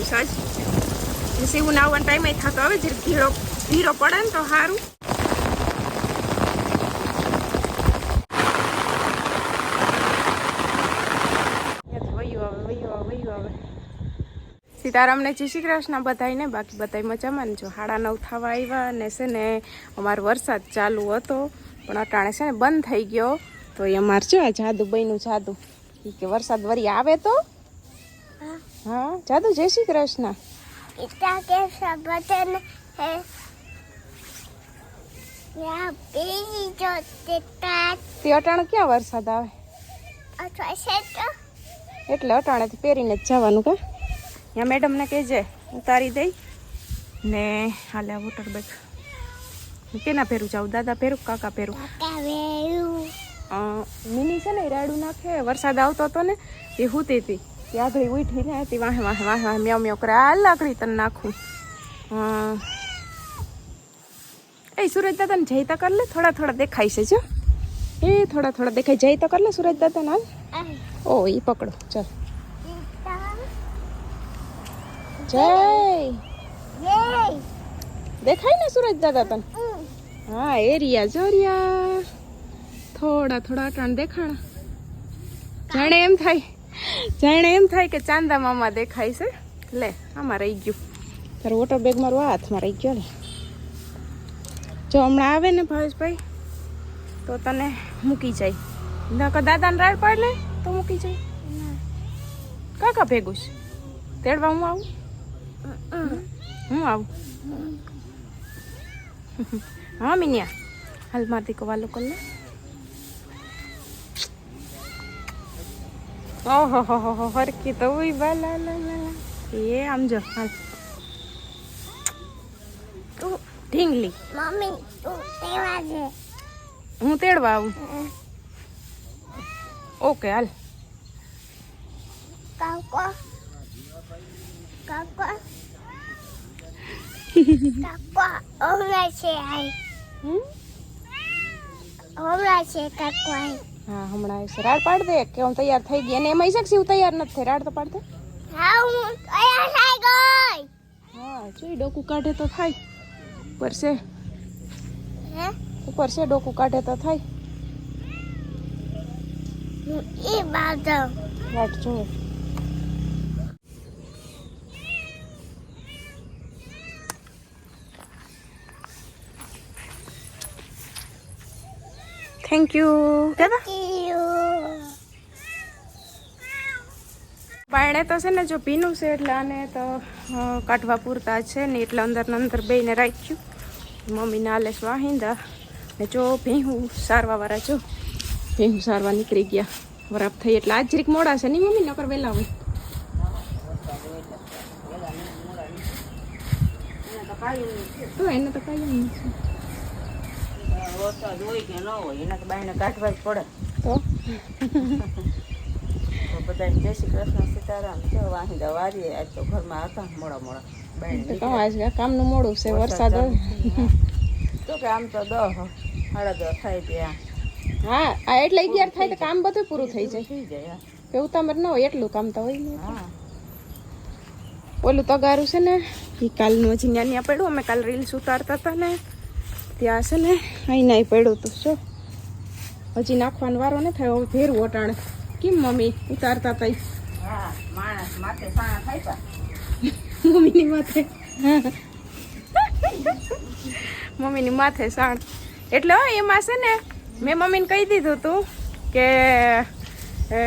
નાનું સાજ સીવું નાવાનો ટાઈમ થતો હવે જે ધીરો ધીરો પડે ને તો સારું સીતારામને જય શ્રી કૃષ્ણ બધાને બાકી બધાય મજામાં જો સાડા નવ થવા આવ્યા અને છે ને અમારો વરસાદ ચાલુ હતો પણ અટાણે છે ને બંધ થઈ ગયો. તો એ અમારે જો આ જાદુ. બન્યું જાદુ કે વરસાદ વરી આવે તો હા જાદુ જય શ્રી કૃષ્ણ. પિતા કે સબતન હે. યા pilih જો તેતા તે અટાણે ક્યાં વરસાદ આવે? અથવા છે તો? એટલે અટાણેથી પહેરીને જ જવાનું કા? ત્યાં મેડમને કહેજે ઉતારી દઈ. ને હાલે આ વોટર બેગ. કેના પહેરું જાઉં? દાદા પહેરું કાકા પહેરું? મિની છે ને રાડું નાખે વરસાદ આવતો હતો ને એ હુતી હતી ત્યાં ઘડી ઉઠી ને તે વાહે વાહે વાહે વાહે મ્યાવ મ્યાવ કરે. આ લાકડી તને નાખું. એ સુરજ દાદાને જઈ તો કર લે. થોડા થોડા દેખાય છે, જો. એ થોડા થોડા દેખાય. જઈ તો કર લે સુરજ દાદા ah ઓ એ પકડો. ચાલ. જય. દેખાય ને સુરજ દાદા તને? હા હા એરિયા જો રિયા. થોડા થોડા અટાણ દેખાણા. જાણે એમ થાય. જાણે એમ થાય કે ચાંદા મામા દેખાય છે. લે, આમાં રહી ગયું. તારો વોટર બેગ મારો આ હાથમાં રહી ગયો લે. જો હમણાં આવે ને ભાવેશભાઈ, તો તને મૂકી જાય. નકર દાદાને રાડ પાડ લે, તો મૂકી જાય. કાકા ભેગું છે? તેડવા હું આવું? હું આવું? હા, મિનિયા. હાલ મારતી કો વાલો કર લે. ઓહો હો હો હરકી તો ઉઈ બા લા લા લા લા. એ આમ જો હાલ. તું ઢીંગલી. મમ્મી તું tewa je હું તેડવા આવું. ઓકે હાલ. કાકો. કાકો. kau ko છે ko orang છે કાકો હમ? હા હમણાં આવશે. રાડ પાડ દે કે હું તૈયાર થઈ ગઈ. અને એમાં શકશે હું તૈયાર નથી થઈ રાડ તો પાડ દે. હા હું તૈયાર થઈ ગઈ. હા જોઈ ડોકું કાઢે તો થાય. ઉપર છે. હે? ઉપર છે ડોકું કાઢે તો થાય. હું એ બાજુ. રાડ જોવે થેન્ક યુ દાદા. બાયણે તો છે ને જો ભીનું છે એટલે આને તો કાઢવા પૂરતા છે ને એટલે અંદર અંદર બેને રાખ્યું. મમ્મી નાલે વાહિંદા ને જો ભીહું સારવા વાળા જો. ભીહું સારવા નીકળી ગયા. વરાપ થઈ એટલે આજ જરીક મોડા છે નહીં મમ્મી, નકર વહેલા હોય. તો એને તો કાંઈ છે વરસાદ હોય કે ન હોય એના તો બાયણે કાઢવા જ પડે. તો? બધા જય શ્રી કૃષ્ણ સીતારામ જો વાહિંદા વારીએ આજ તો ઘરમાં હતા મોડા મોડા. તો આજ કામનું મોડું છે વરસાદ તો કે આમ તો દહ સાડા દહ થાય ત્યાં હા આ એટલે અગિયાર થાય તો કામ બધું પૂરું થઈ જાય. થઈ જાય કે ઉતામર ન હોય એટલું કામ તો હોય. નહીં હા. ઓલું તગારું છે ને એ કાલનું હજી ત્યાં પડ્યું અમે કાલ રીલ્સ ઉતારતા હતા ને. ત્યાં છે ને અહીં નાઈ પડ્યું હતું શું? હજી નાખવાનો વારો ને થાય ઘેર ભેરવું કેમ મમ્મી ઉતારતા તઈ? મમ્મીની માથે. મમ્મીની માથે સાણ. એટલે હા એમાં છે ને મેં મમ્મીને કહી દીધું હતું કે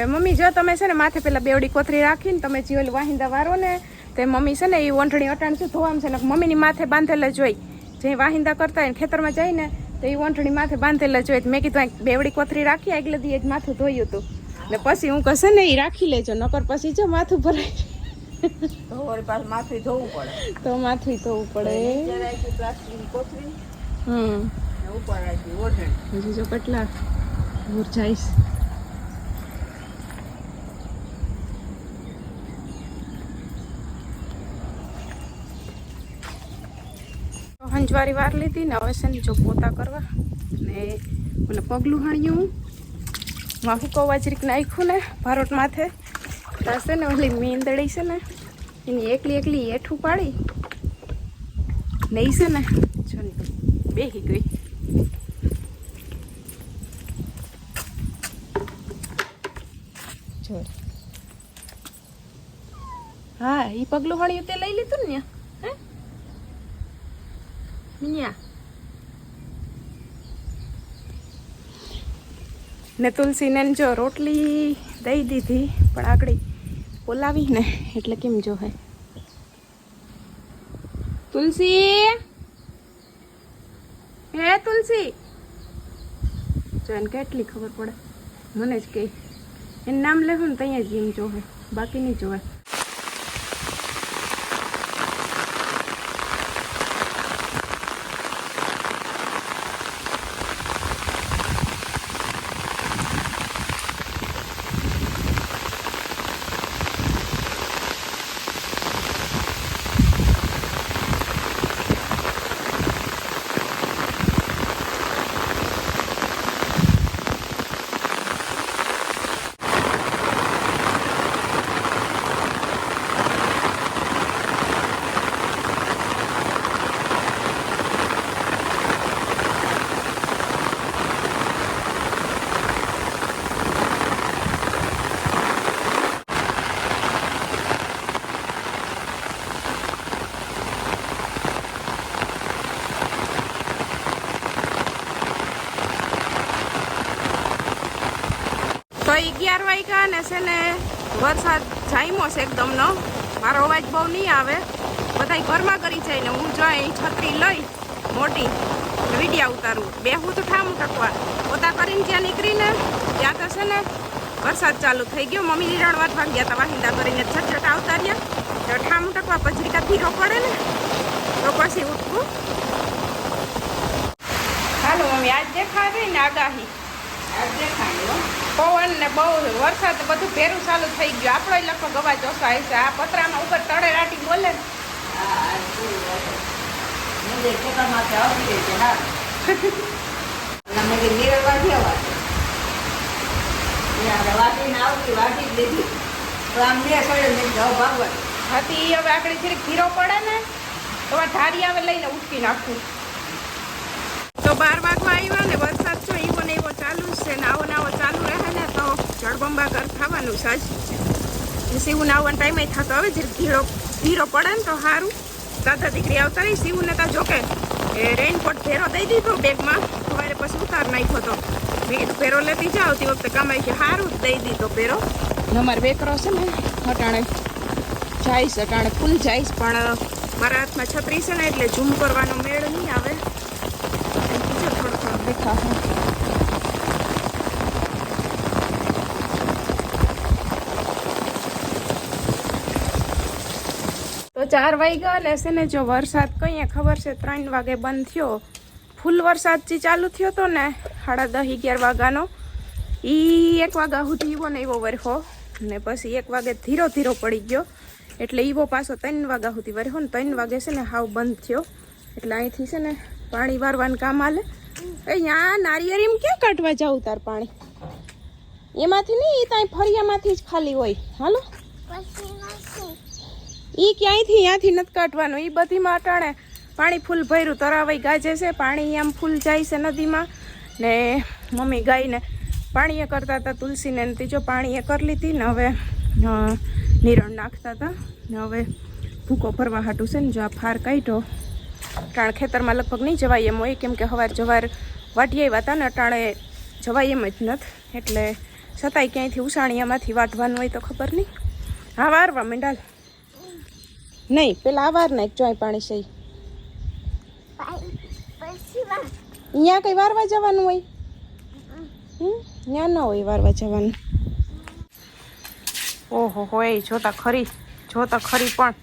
મમ્મી જો તમે છે ને માથે પેલા બેવડી કોથરી રાખીને તમે જે ઓલું વાહિંદા વારો ને તે મમ્મી છે ને એ વંઠણી અટાણ શું ધોવામાં છે ને મમ્મીની માથે બાંધેલા જોઈ જે વાહિંદા કરતા હોય ને ખેતરમાં જાય ને તો એ વંટણી માથે બાંધેલા જોઈએ મેં કીધું બેવડી કોથરી રાખી આગલે દી જ માથું ધોયું હતું ને પછી હું કશે ને એ રાખી લેજો નકર પછી જો માથું ભરાય તો માથું ધોવું પડે. તો માથું ધોવું પડે. પ્લાસ્ટિકની કોથળી હમ. ઉપર રાખી ઓઢણી. હજી જો કેટલા દૂર જઈશ. હંજવારી વાર લીધી ને હવે છે ને જો પોતા કરવા ને મને પગલું હાણ્યું હું. વાહુ કવા જરીક નાખ્યું ને ભારોટ માથે. ત્યાં ને ઓલી મીંદડી છે ને, એની એકલી એકલી હેઠું પાડી. નહીં છે ને જંતુ બેહી ગઈ. જો. હા એ પગલું હણ્યું તે લઈ લીધું ને હે? મિયા ને તુલસીને જો રોટલી દઈ દીધી, પણ આગળ બોલાવી ને એટલે કેમ જો હે તુલસી? હે તુલસી? જો એને કેટલી ખબર પડે. મને જ કહે. એનું નામ લેવું ને ત્યાં જ એમ જોવે બાકી નહીં જોવે તો અગિયાર વાગ્યા ને છે ને વરસાદ જામ્યો છે એકદમનો. મારો અવાજ બહુ નહીં આવે. બધા ઘરમાં કરી જાય ને હું જોઈ છત્રી લઈ મોટી વિડિયા ઉતારું. બે હું તો ઠામું ટકવા. પોતા કરીને જ્યાં નીકળીને ત્યાં તો છે ને વરસાદ ચાલુ થઈ ગયો. મમ્મી નિરાણ વાટવા ગયા હતા, વાહિંદા કરીને છટછટ આવતા રહ્યા. તો ઠામું ટકવા પછી કાં ધીરો પડે ને. તો પછી ઉઠવું. હાલો, મમ્મી, આજ દેખાડે ને આગાહી. પવન ને બહુ વરસાદ બધું ભેરું ચાલુ થઈ ગયું. આપણો લગભગ જોશો આવી છે. આ પતરામાં ઉપર તળે રાટી બોલે. હતી હવે આગળ જરીક ધીરો પડે ને, તો ધારી આવે લઈને ઉઠકી નાખું. તો બાર વાગવા આવ્યા ને વરસાદ જો એવો ને એવો ચાલુ જ છે ને આવો ને આવો ચાલુ રહે ને તો જળબંબાકાર થવાનું સાજ સીવું આવવાનો ટાઈમ થતો હવે જે ધીરો ધીરો પડે ને તો સારું દાદા દીકરી આવતા રહી સીવું ને તો જોકે, એ રેઇનકોટ ભેરો દઈ દીધો બેગમાં, સવારે પછી ઉતાર નાખ્યો તો. મેં કીધું લેતી જાઓ. આવતી વખતે કમાઈ છે સારું જ દઈ દીધો ભેરો અમારે બેકરો છે ને, અટાણે જઈશ અટાણે ફૂલ જઈશ પણ મારા હાથમાં છત્રી છે ને, એટલે ઝૂમ કરવાનો મેળ નહીં આવે. થોડો થોડો તો ચાર વાગ્યા અને છે ને જો વરસાદ કહીએ, ખબર છે ત્રણ વાગે બંધ થયો. ફૂલ વરસાદ જે ચાલુ થયો તો ને, સાડા દસ અગિયાર વાગ્યાનો એ એક વાગ્યા સુધી એવો ને એવો વરખો ને પછી એક વાગે ધીરો ધીરો પડી ગયો. એટલે ઈવો પાછો ત્રણ વાગ્યા સુધી વરખો ને ત્રણ વાગે છે ને હાવ બંધ થયો. એટલે અહીંથી છે ને પાણી વારવાનું કામ હાલે. અહીંયા નારિયેરીમાં ક્યાં કાઢવા જાવ તાર પાણી? એમાંથી નહીં, એ ત્યાં ફળિયામાંથી જ ખાલી હોય. હાલો? એ ક્યાંયથી ત્યાંથી નથી કાઢવાનું? એ બધીમાં અટાણે પાણી ફૂલ ભર્યું, તરાવાઈ ગાજે છે, પાણી આમ ફૂલ જાય છે નદીમાં. ને મમ્મી ગાયને પાણીએ કરતા હતા, તુલસીને ત્રીજો પાણીએ કરી લીધી, ને હવે નિરણ નાખતા હતા. ને હવે ભૂકો ભરવા હાટું છે ને, જો આ ફાર કાઢ્યો. અટાણે ખેતરમાં લગભગ નહીં જવાય એમ હોય, કેમ કે હવાર જવાર વાઢી આવ્યા હતા ને અટાણે જવાય એમ જ નથી. એટલે છતાંય ક્યાંયથી ઉષાણીયામાંથી વાટવાનું હોય તો ખબર નહીં. હા, વારવા મીંડાલ. નહીં, પેલા આ વાર નાખ ચોય પાણી સહી અહીંયા કઈ વારવા જવાનું હોય? ત્યાં ન હોય વારવા જવાનું. ઓહો હોય જોતા ખરી જોતા ખરી પણ.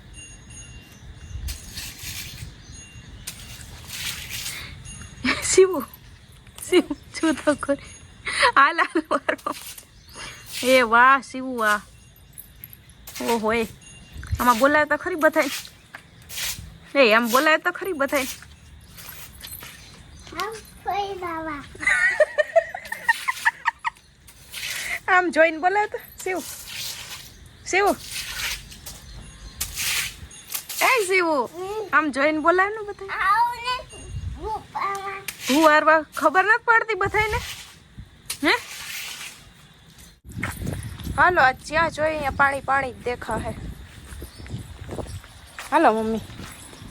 શિવું શિવ જુદો કરી. આ લાલ મારો. એ વાહ શિવ વાહ. ઓ હોય આમાં બોલાય તો ખરી બધાય. એ આમ બોલાય તો ખરી બધાય. આમ જોઈને બોલાય તો શિવ. શિવ. એ શિવ. આમ જોઈને બોલાય ને બધા આવું ને રૂપામાં હું હારવા ખબર નથી પડતી બધાને હે? હાલો આ જ્યાં જોઈએ અહીંયા પાણી પાણી જ દેખા હે હાલો મમ્મી.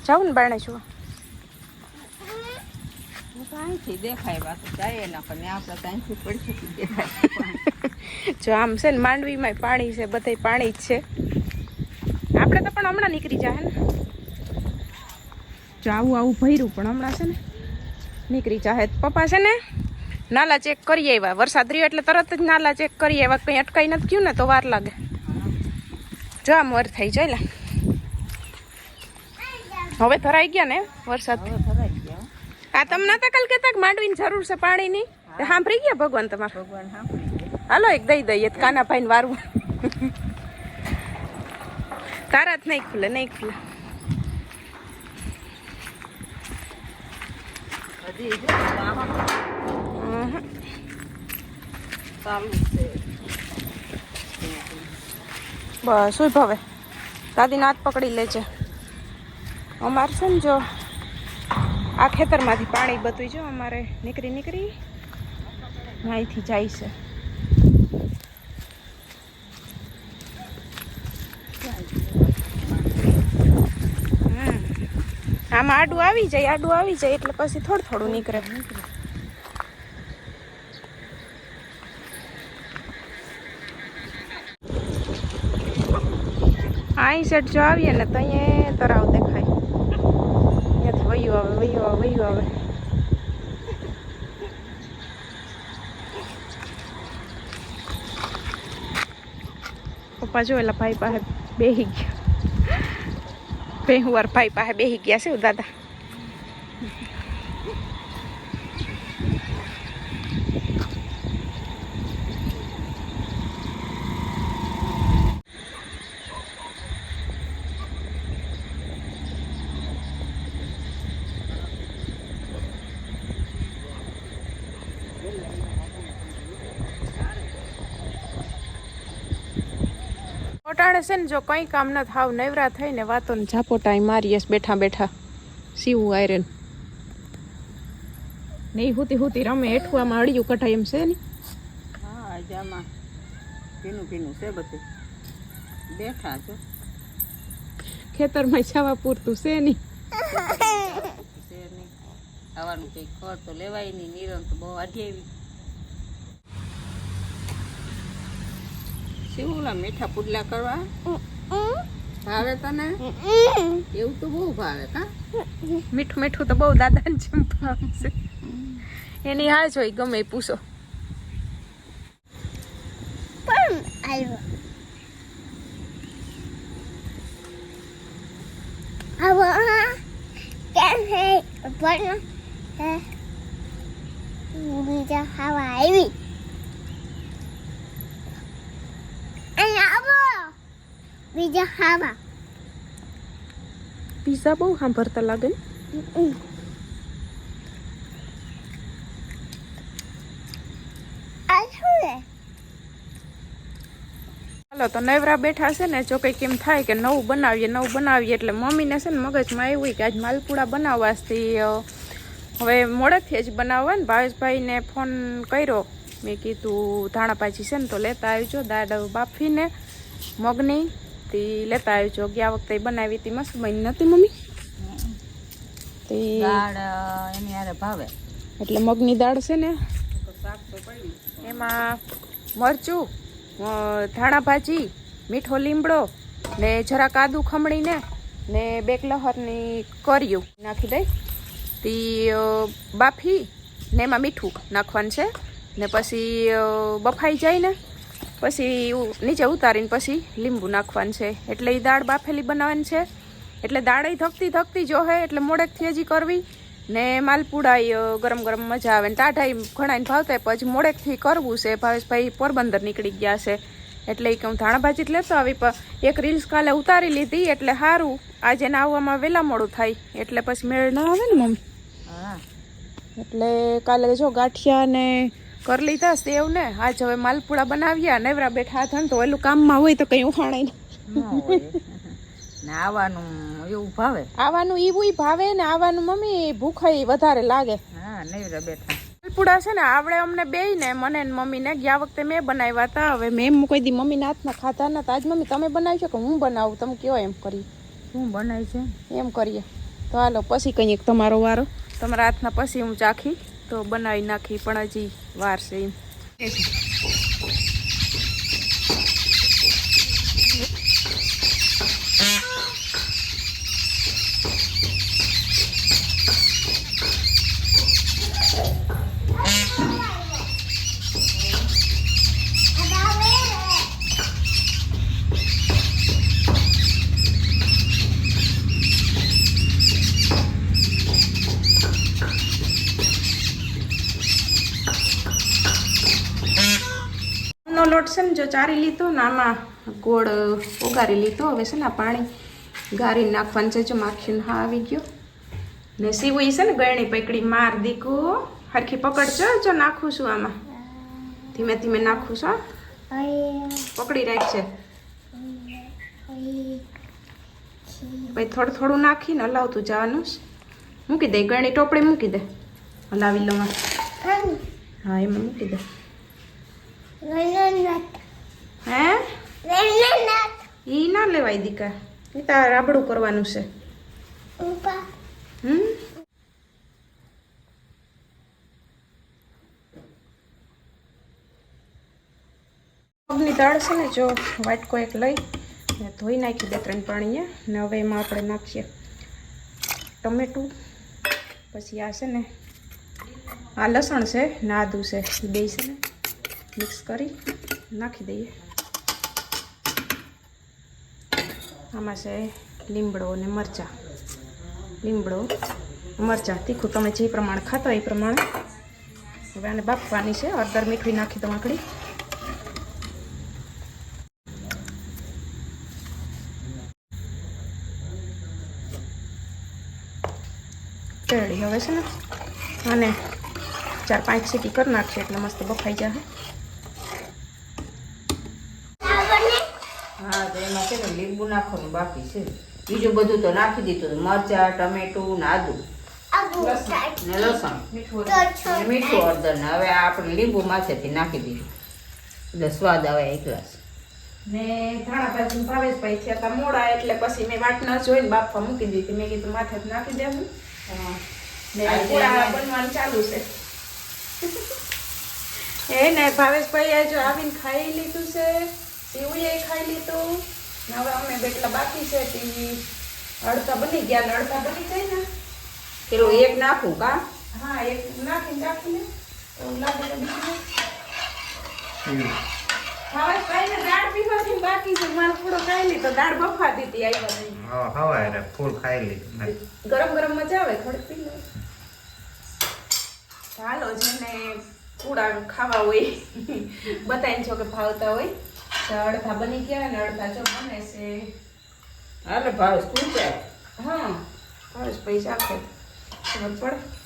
જાઉં ને બાણે દેખાય જો આમ છે ને માંડવીમાં પાણી છે બધે પાણી જ છે. આપણે તો પણ હમણાં નીકળી જાય ને. જો આવું આવું ભર્યું પણ હમણાં છે ને. નીકળી જાહે. પપ્પા છે ને નાલા ચેક કરી આવ્યા. વરસાદ રહ્યો એટલે તરત જ નાલા ચેક કરી આવ્યા. કંઈ અટકાઈ નથી ગયું ને તો વાર લાગે. જો આમ વર થઈ જાય લે. હવે ધરાઈ ગયા ને વરસાદ. આ તમને નતા કાલ કહેતા કે માંડવીની જરૂર છે પાણીની? સાંભળી ગયા ભગવાન તમારે? ભગવાન સાંભળી હાલો એક દઈ દઈએ કાના ભાઈ વારવું. તારા જ નહીં ખુલે નહીં ખુલે હજી જો આમાં અહં. ચાલુ જ છે બસ શું ભાવે દાદી હાથ પકડી લેજે અમારે છે જો, આ ખેતરમાંથી પાણી બધું જો અમારે નીકળી નીકળી, અહીંથી જાય છે હમ. આમાં આડું આવી જાય, આડું આવી જાય એટલે પછી થોડું થોડું નીકળે. અહીં સેટ જો આવીએ ને તો અહીંયા તરાવ દેખાય. ત્યાંથી વયું આવે વયું આવે વયું આવે. પપ્પા જો એલા ભાઈ પાસે બેહી ગયા. બેહુવાર ભાઈ પાસે બેહી ગયા છે દાદા. ઓટાણે છે ને જો કંઈ કામ ન થાવ નવરા થઈને વાતો ને ઝાપોટાઈ મારીએ બેઠા બેઠા. સીવું આયરન. નહીં હુતી હુતી રમે એઠવામાં અડિયું કઢાય એમ છે ને. હા જામાં ભીનું ભીનું છે બધું. બેઠા છો. ખેતરમાં છાવા પૂરતું છે નહીં છે નહીં. ખોર કંઈ ખર તો લેવાય નહીં નિરણ તો બહુ આઢી શું ઓલા મીઠા પુડલા કરવા? ભાવે તને? એવું તો બહુ ભાવે કા? મીઠું મીઠું તો બહુ દાદાને જેમ ભાવશે એની હા જોઈ ગમે પૂછો. પણ આવ્યો આવો કેમ હે. પણ બીજા હવા આવી અહીંયા આવો બીજા ખાવા. પીઝા બહુ સાંભળતા લાગે? ચાલો તો નવરા બેઠા છે ને જો કંઈક એમ થાય કે નવું બનાવીએ નવું બનાવીએ એટલે મમ્મીને છે ને મગજમાં એવું કે આજ માલપુડા બનાવવાથી હવે મોડેથી જ બનાવવા ને ભાવેશભાઈને ફોન કર્યો. મેં કીધું ધાણા ભાજી છે ને તો લેતા આવજો દાળ બાફીને મગની તે લેતા આવજો ગયા વખતે બનાવી હતી. મસ્ત બની નથી મમ્મી? તે એની હારે ભાવે. એટલે મગની દાળ છે ને એમાં મરચું ધાણા ભાજી મીઠો લીમડો ને જરાક કાદુ ખમણીને ને બેક લહરની કર્યું. નાખી દઈ. તી બાફી ને એમાં મીઠું નાખવાનું છે. ને પછી બફાઈ જાય ને પછી નીચે ઉતારીને પછી લીંબુ નાખવાનું છે. એટલે એ દાળ બાફેલી બનાવવાની છે. એટલે દાળ ધકતી ધકતી જો હે એટલે મોડેકથી હજી કરવી. ને માલપુડા ગરમ ગરમ મજા આવે. ને ટાઢાઈ ઘણાને ભાવતા પછી મોડેકથી કરવું છે. ભાવેશભાઈ પોરબંદર નીકળી ગયા છે. એટલે એ કે હું ધાણાભાજી જ લેતો આવી પણ એક રીલ્સ કાલે ઉતારી લીધી એટલે સારું આજે ને આવવામાં વહેલા મોડું થાય. એટલે પછી મેળ ના આવે ને મમ્મી. હા. એટલે કાલે જો ગાંઠિયા ને કરી લીધા સેવ ને આજ હવે માલપુડા બનાવ્યા નેવરા બેઠા હતા ને તો એલું કામમાં હોય તો કંઈ ઉખાણાય ને. આવવાનું એવું ભાવે? આવવાનું એવું ભાવે ને આવવાનું મમ્મી ભૂખાઈ વધારે લાગે. હા નેવરા બેઠા. માલપુડા છે ને આવડે અમને બે ને મને ને મમ્મીને ગયા વખતે મેં બનાવ્યા હતા હવે મેં એમ કોઈ દી મમ્મીના હાથના ખાધા નતા. આજ મમ્મી તમે બનાવી કે હું બનાવું? તમે કયો એમ કરી શું બનાવી છે? એમ કરીએ. તો હાલો પછી કંઈક તમારો વારો. તમારા હાથના પછી હું ચાખી. તો બનાવી નાખી પણ હજી વાર છે ચારી લીધો ને આમાં ગોળ ઓગારી લીધો. હવે છે ને પાણી ગારી નાખવાનું છે. જો માખીને હા આવી ગયો. ને સીવું છે ને ગળણી પકડી માર દીકુ. હરખી પકડજો, જો નાખું છું આમાં. ધીમે ધીમે નાખું છું. પકડી રાખશે પછી થોડું થોડું નાખીને હલાવતું જવાનું. મૂકી દે ગળણી ટોપડી મૂકી દે. હલાવી આ. હા, એમાં મૂકી દે. હે? ઈ ના લેવાય દીકા. તાર રાબડું કરવાનું છે. હમ? પગની દાળ છે ને, જો વાટકો એક લઈ, ને ધોઈ નાખી બે ત્રણ પાણીએ, ને હવે એમાં આપણે નાખીએ ટમેટું. પછી આ છે ને, આ લસણ છે ને આદું છે એ બે છે ને, મિક્સ કરી નાખી દઈએ. આમાં છે લીમડો અને મરચાં. લીમડો, મરચાં. તીખું તમે જે પ્રમાણે ખાતા એ પ્રમાણે. હવે આને બાફવાની છે. હળદર મીઠું નાખી દઉં આકડી રેડી હવે છે ને. અને ચાર પાંચ સીટી કરી નાખીએ એટલે મસ્ત બફાઈ જાય હા તો એમાં છે ને લીંબુ નાખવાનું બાકી છે. બીજું બધું તો નાખી દીધું. મરચા ટમેટું ને આદુ. ને લસણ. મીઠું ને હળદર ને હવે આપણે લીંબુ માથેથી નાખી દીધું. એટલે સ્વાદ આવે એક ગ્લાસ. ને ધાણા ભાજી ભાવેશભાઈ થયા હતા મોડા એટલે પછી મેં વાટ ન જોઈને બાફવા મૂકી દીધી. મેં કીધું માથે નાખી દેવું. ને આજે બનવાનું ચાલુ છે. એ ને ભાવેશભાઈ જો આવીને ખાઈ લીધું છે. શિવુએ ખાઈ લીધું. ને હવે અમે બેટલા બાકી છે તે અડધા બની ગયા ને અડધા બની જાય ને. પેલું એક નાખું કા? હા એક નાખીને રાખીને. તો લાગે તો બીજું. દાળ પીવાથી બાકી છે. મારે થોડો ખાઈ લીધો. દાળ બફા દીધી આવ્યા નહીં હા હવારે ફૂલ ખાઈ લીધું ગરમ ગરમ મજા આવે થોડીક પી લો ચાલો જેને પૂડા ખાવા હોય બતાવીને જો કે ભાવતા હોય. તો અડધા બની ગયા અને અડધા જો બને છે. હાલે ભાવ શું છે? હા. ભાવેશ પૈસા આપે. ખબર પડે.